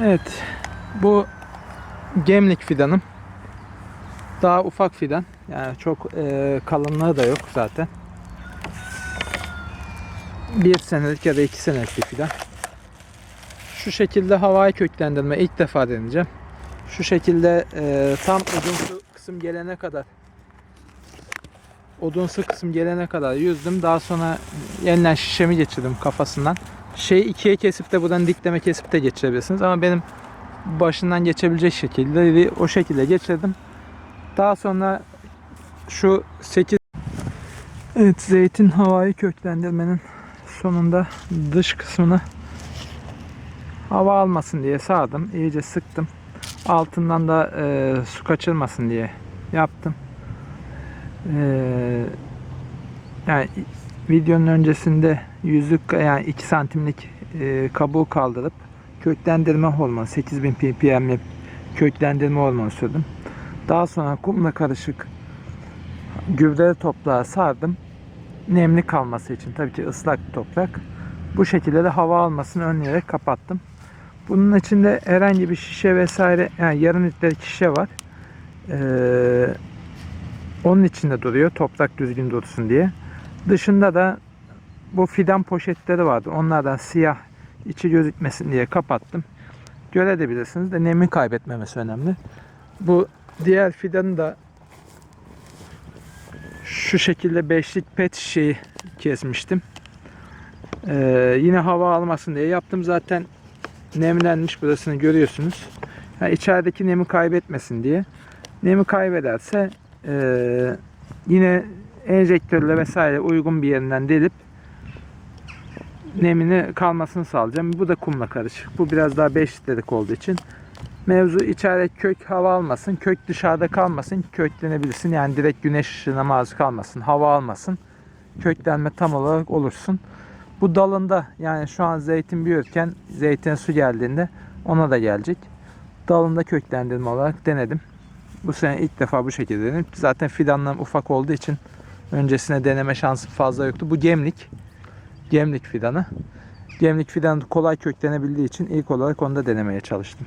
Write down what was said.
Evet. Bu gemlik fidanım. Daha ufak fidan. Yani çok e, kalınlığı da yok zaten. Bir senelik ya da iki senelik bir fidan. Şu şekilde havai köklendirme ilk defa deneyeceğim. Şu şekilde e, tam odunsu kısım gelene kadar odunsu kısım gelene kadar yüzdüm. Daha sonra yeniden şişemi geçirdim kafasından. Şeyi ikiye kesip de buradan dikleme kesip de geçirebilirsiniz. Ama benim başından geçebilecek şekilde o şekilde geçirdim. Daha sonra şu 8 Evet zeytin havayı köklendirmenin sonunda dış kısmını hava almasın diye sardım. İyice sıktım. Altından da e, su kaçırmasın diye yaptım. E, yani videonun öncesinde yüzlük yani 2 santimlik e, kabuğu kaldırıp köklendirme hormonu 8000 ppm'li köklendirme hormonu sürdüm. Daha sonra kumla karışık gübre toprağa sardım. Nemli kalması için tabii ki ıslak toprak. Bu şekilde de hava almasını önleyerek kapattım. Bunun içinde herhangi bir şişe vesaire yani yarım litrelik şişe var. Ee, onun içinde duruyor toprak düzgün dursun diye. Dışında da bu fidan poşetleri vardı. Onlardan siyah içi gözükmesin diye kapattım. Görebilirsiniz de nemi kaybetmemesi önemli. Bu diğer fidanı da şu şekilde beşlik pet şişeyi kesmiştim. Ee, yine hava almasın diye yaptım. Zaten nemlenmiş burasını görüyorsunuz. Yani içerideki nemi kaybetmesin diye. Nemi kaybederse ee, yine enjektörle vesaire uygun bir yerinden delip nemini kalmasını sağlayacağım. Bu da kumla karışık. Bu biraz daha 5 litrelik olduğu için. Mevzu içeride kök hava almasın, kök dışarıda kalmasın, köklenebilirsin. Yani direkt güneş ışığına maruz kalmasın, hava almasın. Köklenme tam olarak olursun. Bu dalında yani şu an zeytin büyürken zeytine su geldiğinde ona da gelecek. Dalında köklendirme olarak denedim. Bu sene ilk defa bu şekilde denedim. Zaten fidanlarım ufak olduğu için öncesine deneme şansı fazla yoktu. Bu gemlik. Gemlik fidanı. Gemlik fidanı kolay köklenebildiği için ilk olarak onu da denemeye çalıştım.